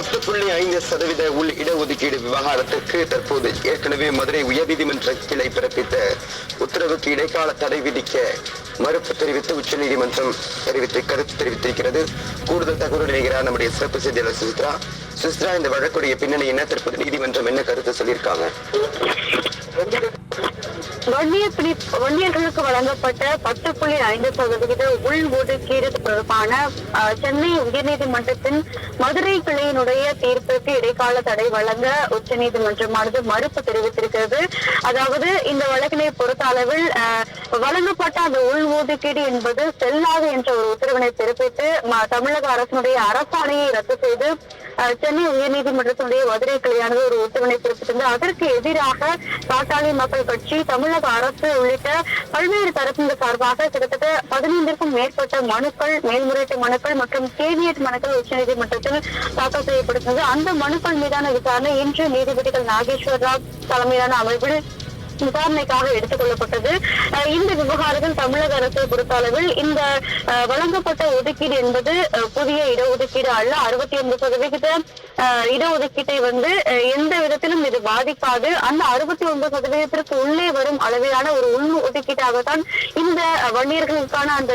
பத்து புள்ளி ஐந்து சதவீத உள் இடஒதுக்கீடு விவகாரத்திற்கு தற்போது ஏற்கனவே மதுரை உயர்நீதிமன்ற கிளை பிறப்பித்த உத்தரவுக்கு இடைக்கால தடை விதிக்க மறுப்பு தெரிவித்து உச்சநீதிமன்றம் தெரிவித்து கருத்து தெரிவித்திருக்கிறது. கூடுதல் தகவல் இணைகிறார் நம்முடைய சிறப்பு செய்தியாளர் சுசித்ரா. சுசித்ரா இந்த வழக்குடைய பின்னணி என்ன? தற்போது நீதிமன்றம் என்ன கருத்து சொல்லியிருக்காங்க? வன்னியர் வன்னியர்களுக்கு வழங்கப்பட்ட பத்து புள்ளி ஐந்து சதவிகித உள் ஒதுக்கீடு தொடர்பான சென்னை உயர்நீதிமன்றத்தின் மதுரை கிளையினுடைய தீர்ப்பிற்கு இடைக்கால தடை வழங்க உச்சநீதிமன்றமானது மறுப்பு தெரிவித்திருக்கிறது. அதாவது இந்த வழக்கினை பொறுத்த அளவில் அஹ், வழங்கப்பட்ட அந்த உள் ஒதுக்கீடு என்பது செல்லாது என்ற ஒரு உத்தரவினை பிறப்பித்து ம- தமிழக அரசினுடைய அரசாணையை ரத்து செய்து சென்னை உயர்நீதிமன்றத்தினுடைய மதுரை கிளையானது ஒரு உத்தரவினை பிறப்பித்தது அதற்கு எதிராக பாட்டாளி மக்கள் கட்சி தமிழக அரசு உள்ளிட்ட பல்வேறு தரப்பினர் சார்பாக கிட்டத்தட்ட பதினைந்திற்கும் மேற்பட்ட மனுக்கள் மேல்முறையீட்டு மனுக்கள் மற்றும் கேவியட் மனுக்கள் உச்சநீதிமன்றத்தில் தாக்கல் செய்யப்பட்டிருந்தது. அந்த மனுக்கள் மீதான விசாரணை இன்று நீதிபதிகள் நாகேஸ்வர் ராவ் தலைமையிலான அமர்வில் விசாரணைக்காக எடுத்துக் கொள்ளப்பட்டது. இந்த விவகாரத்தில் தமிழக அரசை பொறுத்த அளவில் இந்த வழங்கப்பட்ட ஒதுக்கீடு என்பது புதிய இடஒதுக்கீடு அல்ல. அறுபத்தி ஒன்பது சதவிகித இடஒதுக்கீட்டை வந்து எந்த விதத்திலும் இது பாதிக்காது. அந்த அறுபத்தி ஒன்பது சதவீதத்திற்கு உள்ளே வரும் அளவிலான ஒரு உள் ஒதுக்கீட்டாகத்தான் இந்த வன்னியர்களுக்கான அந்த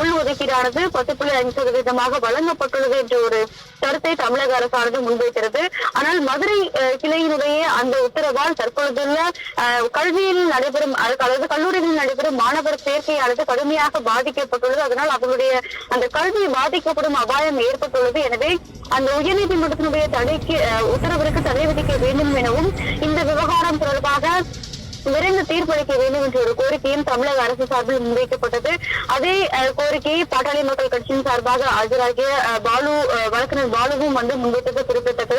உள் ஒதுக்கீடானது பத்து புள்ளி ஐந்து சதவீதமாக வழங்கப்பட்டுள்ளது என்ற ஒரு கருத்தை தமிழக அரசானது முன்வைக்கிறது. ஆனால் மதுரை கிளையினுடைய அந்த உத்தரவால் தற்பொழுதுள்ள கல்வியில் நடைபெறும் அதாவது கல்லூரிகளில் நடைபெறும் மாணவர் சேர்க்கையானது கடுமையாக பாதிக்கப்பட்டுள்ளது. அதனால் அவர்களுடைய அந்த கல்வி பாதிக்கப்படும் அபாயம் ஏற்பட்டுள்ளது. எனவே அந்த உயர்நீதிமன்றத்தினுடைய தடைக்கு உத்தரவிற்கு தடை விதிக்க வேண்டும் எனவும் இந்த விவகாரம் தொடர்பாக விரைந்து தீர்ப்பளிக்க வேண்டும் என்ற ஒரு கோரிக்கையும் தமிழக அரசு சார்பில் முன்வைக்கப்பட்டது. அதே கோரிக்கையை பாட்டாளி மக்கள் கட்சியின் சார்பாக ஆஜராகிய பாலு அஹ், வழக்கறிஞர் பாலுவும் வந்து முன்வைத்தது குறிப்பிட்டது.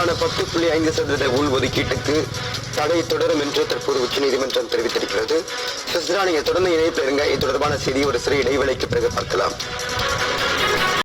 வன்னியர்களுக்கான பத்து புள்ளி ஐந்து சதவீத உள் ஒதுக்கீட்டுக்கு தடை தொடரும் என்று தற்போது உச்சநீதிமன்றம் தெரிவித்திருக்கிறது. சுஸ்ரா நீங்க தொடர்ந்து இணைப்பில் இது தொடர்பான செய்தி ஒரு சிறு இடைவெளிக்கு பிறகு பார்க்கலாம்.